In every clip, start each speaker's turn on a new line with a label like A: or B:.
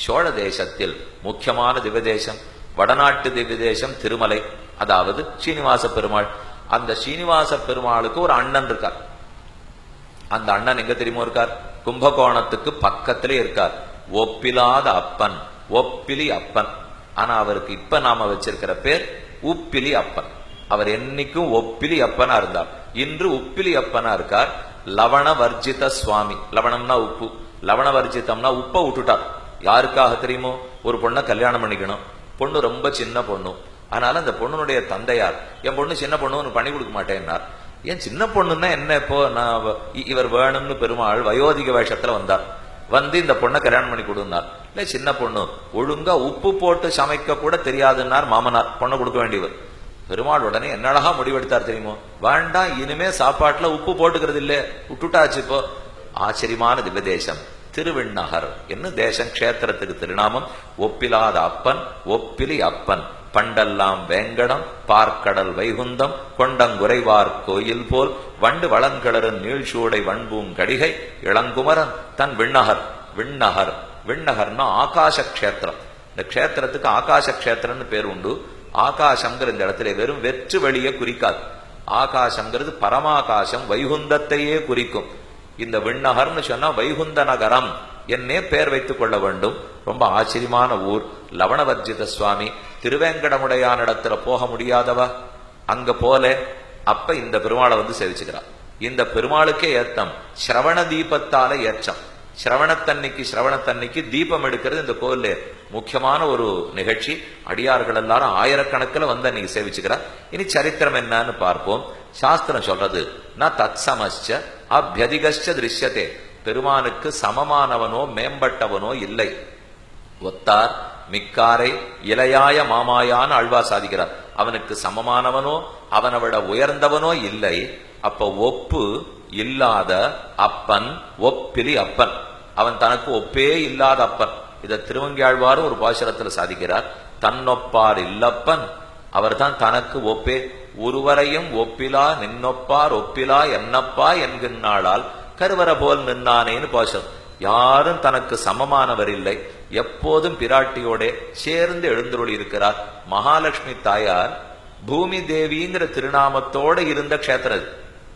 A: சோழ தேசத்தில் முக்கியமான திவ்யதேசம் வடநாட்டு திவ்யதேசம் திருமலை அதாவது சீனிவாச பெருமாள். அந்த ஸ்ரீனிவாச பெருமாளுக்கு ஒரு அண்ணன் இருக்கார். அந்த அண்ணன் எங்க தெரியுமோ இருக்கார்? கும்பகோணத்துக்கு பக்கத்திலே இருக்கார். ஒப்பிலாத அப்பன் ஒப்பிலி அப்பன். ஆனா அவருக்கு இப்ப நாம வச்சிருக்கிற பேர் உப்பிலி அப்பன். அவர் என்னைக்கும் ஒப்பிலி அப்பனா இருந்தார். இன்று உப்பிலி அப்பனா இருக்கார். லவண வர்ஜித சுவாமி. லவணம்னா உப்பு. லவண வர்ஜிதம்னா உப்பை விட்டுட்டார். யாருக்காக தெரியுமோ? ஒரு பொண்ணை கல்யாணம் பண்ணிக்கணும். பொண்ணு ரொம்ப சின்ன பொண்ணு. அதனால அந்த பொண்ணுடைய தந்தையார் என் பொண்ணு சின்ன பொண்ணு உனக்கு பண்ணி கொடுக்க மாட்டேன்னார். ஏன் சின்ன பொண்ணுன்னா என்ன இப்போ? நான் இவர் வேணும்னு பெருமாள் வயோதிக வேஷத்துல வந்தார். வந்து இந்த பொண்ணை கல்யாணம் பண்ணி கொடுந்தார் இல்ல சின்ன பொண்ணு. ஒழுங்கா உப்பு போட்டு சமைக்க கூட தெரியாதுன்னார் மாமனார். பொண்ணை கொடுக்க வேண்டியவர். பெருமாள் உடனே என்ன அழகா முடிவெடுத்தார் தெரியுமோ? வேண்டாம் இனிமே சாப்பாட்டுல உப்பு போட்டுக்கிறது இல்லையே விட்டுட்டாச்சு இப்போ. ஆச்சரியமான திவ்யதேசம். திருவிண்ணகர். என்ன தேசம்? க்ஷேத்திரத்துக்கு திருநாமம். ஒப்பிலாத அப்பன் ஒப்பிலி அப்பன். பண்டெல்லாம் வேங்கடம் பார்க்கடல் வைகுந்தம் கொண்டங்குறைவார் கோயில் போல். வண்டு வளன்கிளறு நீழ்ச்சூடை வண்பூங் கடிகை இளங்குமரன் தன் விண்ணகர். விண்ணகர். விண்ணகர்னா ஆகாச கஷேத்திரம். இந்த க்ஷேத்திரத்துக்கு ஆகாச கஷேத்திரம்னு பேர் உண்டு. ஆகாசம்ங்கிற இந்த இடத்துல வெறும் வெற்று வெளியே குறிக்காது. ஆகாசம்ங்கிறது பரமாகாசம் வைகுந்தத்தையே குறிக்கும். இந்த விண்ணகர்னு சொன்னா வைகுந்த நகரம் என்னே பெயர் வைத்துக் கொள்ள வேண்டும். ரொம்ப ஆச்சரியமான ஊர். லவணவர்ஜித சுவாமி திருவேங்கடமுடையான இடத்துல போக முடியாதவ? அங்க போல. அப்ப இந்த பெருமாளை வந்து சேவிச்சுக்கிறார். இந்த பெருமாளுக்கே ஏத்தம். சிரவண தீபத்தால ஏற்றம். சிரவணத்தன்னைக்கு சிரவணத்தன்னைக்கு தீபம் எடுக்கிறது இந்த கோயில்ல முக்கியமான ஒரு நிகழ்ச்சி. அடியார்கள் எல்லாரும் ஆயிரக்கணக்கில் வந்து அன்னைக்கு சேவிச்சுக்கிறார். இனி சரித்திரம் என்னன்னு பார்ப்போம். சாஸ்திரம் சொல்றது நான் தத் சமச்ச அபியதிகச்ச திருஷ்யத்தே பெருமானுக்கு சமமானவனோ மேம்பட்டவனோ இல்லை. ஒத்தார் மிக்காரை இளையாய மாமாயான் அழ்வா சாதிக்கிறார். அவனுக்கு சமமானவனோ அவனை விட உயர்ந்தவனோ இல்லை. அப்ப ஒப்பு இல்லாத அப்பன் ஒப்பிலி அப்பன். அவன் தனக்கு ஒப்பே இல்லாத அப்பன். இதை திருவங்கியாழ்வாரும் ஒரு பாசுரத்தில் சாதிக்கிறார். தன்னொப்பார் இல்லப்பன். அவர்தான் தனக்கு ஒப்பே. ஒருவரையும் ஒப்பிலா நின்னொப்பார் ஒப்பிலா என்னப்பா என்கின்றாளால் கருவற போல் நின்னானேன்னு பாசம் யாரும் தனக்கு சமமானவர் இல்லை. எப்போதும் பிராட்டியோட சேர்ந்து எழுந்தருளி இருக்கிறார். மகாலட்சுமி தாயார் பூமி தேவிங்கிற திருநாமத்தோட இருந்த கஷேத்திரம்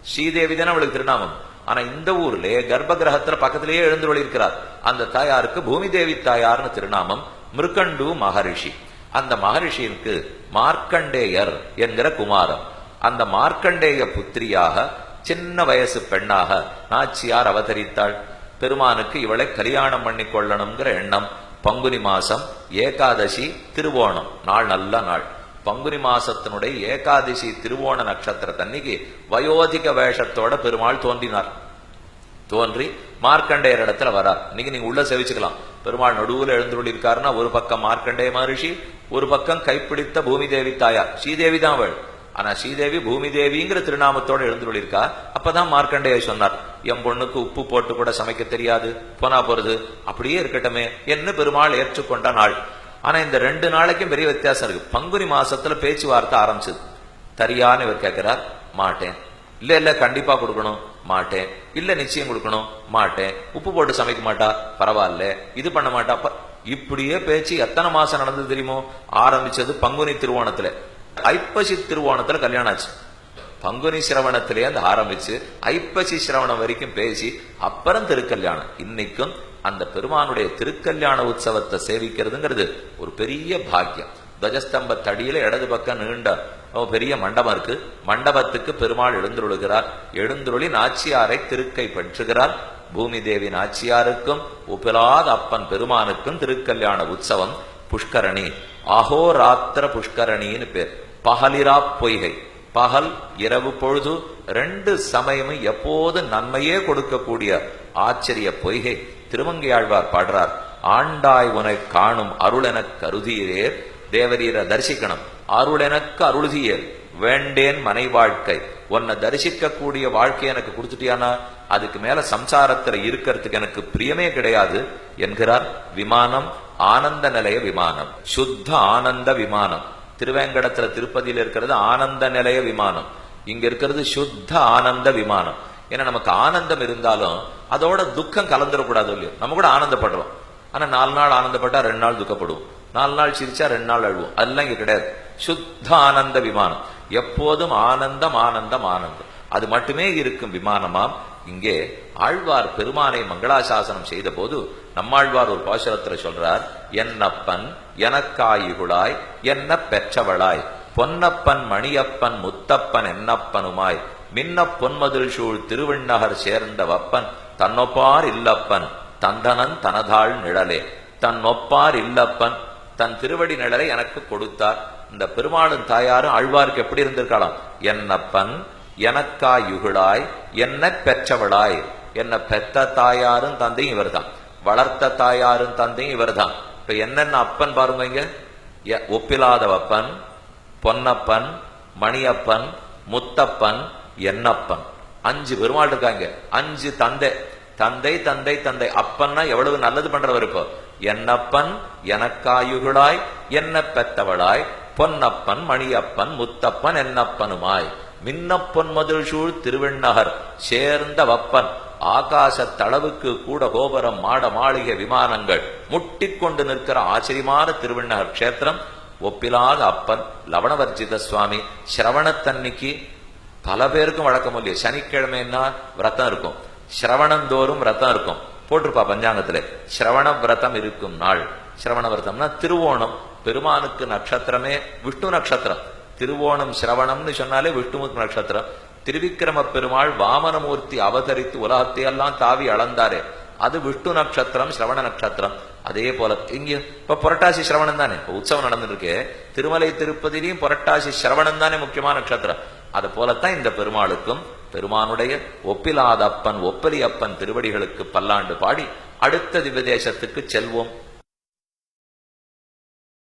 A: ஸ்ரீதேவி தானே அவளுக்கு திருநாமம். ஆனா இந்த ஊர்ல கர்ப்ப கிரகத்துல பக்கத்திலேயே எழுந்தருளி இருக்கிறார். அந்த தாயாருக்கு பூமி தேவி தாயார்னு திருநாமம். மிருகண்டு மகரிஷி. அந்த மகரிஷிக்கு மார்க்கண்டேயர் என்கிற குமாரம் அந்த மார்க்கண்டேய புத்திரியாக சின்ன வயசு பெண்ணாக நாச்சியார் அவதரித்தாள். பெருமானுக்கு இவளை கல்யாணம் பண்ணி கொள்ளணுங்கிற எண்ணம். பங்குனி மாசம் ஏகாதசி திருவோணம் நாள் நல்ல நாள். பங்குனி மாசத்தினுடைய ஏகாதசி திருவோண நட்சத்திரத்தன்னைக்கு வயோதிக வேஷத்தோட பெருமாள் தோன்றினார். தோன்றி மார்க்கண்டேயர் இடத்துல வரார். இன்னைக்கு நீங்க உள்ள செவிச்சுக்கலாம். பெருமாள் நடுவுல எழுந்துள்ளி இருக்காருன்னா ஒரு பக்கம் மார்க்கண்டேய மகரிஷி ஒரு பக்கம் கைப்பிடித்த பூமி தேவி தாயார். ஸ்ரீதேவி தான் அவள். ஆனா ஸ்ரீதேவி பூமி தேவிங்கிற திருநாமத்தோட எழுந்துள்ளி இருக்கா அப்பதான் மார்க்கண்டேய சொன்னார். என் பொண்ணுக்கு உப்பு போட்டு கூட சமைக்க தெரியாது. போனா போறது. அப்படியே இருக்கட்டுமே என்று பெருமாள் ஏற்றுக்கொண்ட நாள். ஆனா இந்த ரெண்டு நாளைக்கும் பெரிய வித்தியாசம் இருக்கு. பங்குனி மாசத்துல பேச்சுவார்த்தை ஆரம்பிச்சது. தரியான்னு இவர் கேட்கிறார் மாட்டேன். இல்ல இல்ல கண்டிப்பா கொடுக்கணும். மாட்டேன். இல்ல நிச்சயம் கொடுக்கணும். மாட்டேன். உப்பு போட்டு சமைக்க மாட்டா? பரவாயில்ல. இது பண்ண மாட்டா? இப்படியே பேச்சு எத்தனை மாசம் நடந்தது தெரியுமோ? ஆரம்பிச்சது பங்குனி திருவோணத்துல. ஐப்பசி திருவோணத்துல கல்யாணம் ஆச்சு. பங்குனி சிரவணத்திலே அந்த ஆரம்பிச்சு ஐப்பசி சிரவணம் வரைக்கும் பேசி அப்புறம் திருக்கல்யாணம். இன்னைக்கும் அந்த பெருமானுடைய திருக்கல்யாண உற்சவத்தை சேவிக்கிறதுங்கிறது ஒரு பெரிய பாக்கியம். துவஜஸ்தம்ப தடியில இடது பக்கம் நீண்ட பெரிய மண்டபம் இருக்கு? மண்டபத்துக்கு பெருமாள் எழுந்துருளுகிறார். எழுந்துருளி நாச்சியாரை திருக்கை பெற்றுகிறார். பூமி தேவி நாச்சியாருக்கும் உபிலாத அப்பன் பெருமானுக்கும் திருக்கல்யாண உற்சவம் புஷ்கரணி. அகோராத்திர புஷ்கரணின்னு பேர். பகலிரா பொய்கை. பகல் இரவு பொழுது ரெண்டு சமயமும் எப்போது நன்மையே கொடுக்கக்கூடிய ஆச்சரிய பொய்கை திருமங்கையாழ்வார் பாடுறார். ஆண்டாய் உனை காணும் அருள் என கருதியேர் தேவரீரை தரிசிக்கணும். அருளெனக்கு அருளுதியேர் வேண்டேன் மனை வாழ்க்கை. உன்னை தரிசிக்க கூடிய வாழ்க்கை எனக்கு கொடுத்துட்டியானா? அதுக்கு மேல சம்சாரத்துல இருக்கிறதுக்கு எனக்கு பிரியமே கிடையாது என்கிறார் விமானம் ஆனந்த நிலைய விமானம். சுத்த ஆனந்த விமானம். திருவேங்கடத்துல திருப்பதியில இருக்கிறது ஆனந்த நிலைய விமானம். இங்க இருக்கிறது சுத்த ஆனந்த விமானம். ஏன்னா நமக்கு ஆனந்தம் இருந்தாலும் அதோட துக்கம் கலந்துடக்கூடாது இல்லையோ? நம்ம கூட ஆனந்தப்படுறோம். ஆனா நாலு நாள் ஆனந்தப்பட்டா ரெண்டு நாள் துக்கப்படுவோம். நாலு நாள் சிரிச்சா ரெண்டு நாள் அழுவோம். அதெல்லாம் இங்க கிடையாது. சுத்த ஆனந்த விமானம். எப்போதும் ஆனந்தம் ஆனந்தம் ஆனந்தம். அது மட்டுமே இருக்கும் விமானமாம். இங்கே ஆழ்வார் பெருமானை மங்களாசாசனம் செய்த போது நம்மாழ்வார் ஒரு பாசுரத்துல சொல்றார் என்னப்பன் எனக்காயுகுளாய் என்ன பெற்றவளாய் பொன்னப்பன் மணியப்பன் முத்தப்பன் என்னப்பனுமாய் மின்ன பொன்மதில் சூழ் திருவிண்ணகர் சேர்ந்த வப்பன் தன்னொப்பார் இல்லப்பன் தந்தனன் தனதாள் நிழலே தன் ஒப்பார் இல்லப்பன் தன் திருவடி நிழலை எனக்கு கொடுத்தார் இந்த பெருமாளும் தாயாரும் அழ்வாருக்கு எப்படி இருந்திருக்கலாம்? என்னப்பன் எனக்காயுகுளாய் என்ன பெற்றவளாய். என்ன பெத்த தாயாரும் தந்தையும் இவர்தான். வளர்த்த தாயாரும் தந்தையும் இவர்தான். இப்ப என்னென்ன அப்பன் பாருங்க இங்க எ- பொன்னப்பன் மணியப்பன் முத்தப்பன் என்னப்பன். அஞ்சு பெருமாள் இருக்காங்க. அஞ்சு தந்தை. தந்தை தந்தை தந்தை. அப்பன்னா எவ்வளவு நல்லது பண்றவர் இப்போ? என்னப்பன் எனக்காயுகளாய் என்ன பெத்தவளாய் பொன்னப்பன் மணியப்பன் முத்தப்பன் என்னப்பனுமாய். மின்னப்பொன் மதில் சூழ் திருவெண்ணகர் சேர்ந்த வப்பன். ஆகாச தளவுக்கு கூட கோபுரம் மாட மாளிகை விமானங்கள். முட்டிக்கொண்டு நிற்கிற ஆச்சரியமான திருவெண்ணகர் க்ஷேத்திரம். ஒப்பிலாத அப்பன் லவணவர்ஜித சுவாமி. சிரவணத்தன்னைக்கு பல பேருக்கும் வழக்கம் இல்லையா. சனிக்கிழமைன்னா விரதம் இருக்கும். சிரவணந்தோறும் விரதம் இருக்கும். போட்டிருப்பா பஞ்சாங்கத்துல. சிரவண விரதம் இருக்கும் நாள். சிரவண விரதம்னா திருவோணம். பெருமானுக்கு நட்சத்திரமே விஷ்ணு நட்சத்திரம். திருவோணம் சிரவணம்னு சொன்னாலே விஷ்ணுவுக்கு நட்சத்திரம். திருவிக்கிரம பெருமாள் வாமனமூர்த்தி அவதரித்து உலகத்தை எல்லாம் தாவி அளந்தாரே. அது விஷ்ணு நட்சத்திரம் சிரவண நட்சத்திரம். அதே போல இங்க இப்ப புரட்டாசி சிரவணம் தானே? இப்ப உற்சவம் நடந்துருக்கு. திருமலை திருப்பதிலையும் புரட்டாசி சிரவணம் தானே முக்கியமான நட்சத்திரம். அது போலத்தான் இந்த பெருமாளுக்கும் பெருமானுடைய ஒப்பிலாத அப்பன் ஒப்பலி அப்பன் திருவடிகளுக்கு பல்லாண்டு பாடி அடுத்த திவ்ய தேசத்துக்கு செல்வோம்.